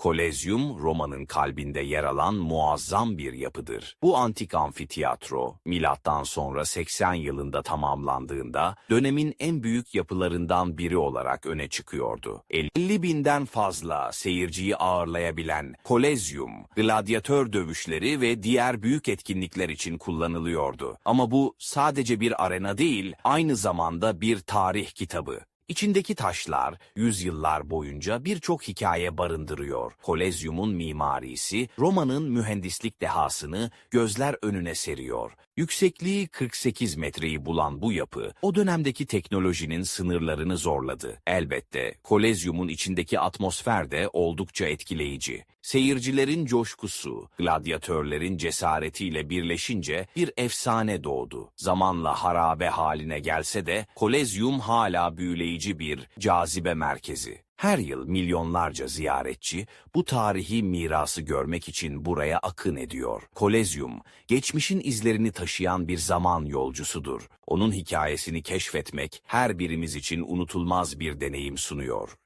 Kolezyum, Roma'nın kalbinde yer alan muazzam bir yapıdır. Bu antik amfiteyatro, milattan sonra 80 yılında tamamlandığında dönemin en büyük yapılarından biri olarak öne çıkıyordu. 50 binden fazla seyirciyi ağırlayabilen Kolezyum, gladyatör dövüşleri ve diğer büyük etkinlikler için kullanılıyordu. Ama bu sadece bir arena değil, aynı zamanda bir tarih kitabı. İçindeki taşlar yüzyıllar boyunca birçok hikaye barındırıyor. Kolezyumun mimarisi Roma'nın mühendislik dehasını gözler önüne seriyor. Yüksekliği 48 metreyi bulan bu yapı o dönemdeki teknolojinin sınırlarını zorladı. Elbette Kolezyumun içindeki atmosfer de oldukça etkileyici. Seyircilerin coşkusu, gladyatörlerin cesaretiyle birleşince bir efsane doğdu. Zamanla harabe haline gelse de Kolezyum hala büyüleyici bir cazibe merkezi. Her yıl milyonlarca ziyaretçi bu tarihi mirası görmek için buraya akın ediyor. Kolezyum, geçmişin izlerini taşıyan bir zaman yolcusudur. Onun hikayesini keşfetmek her birimiz için unutulmaz bir deneyim sunuyor.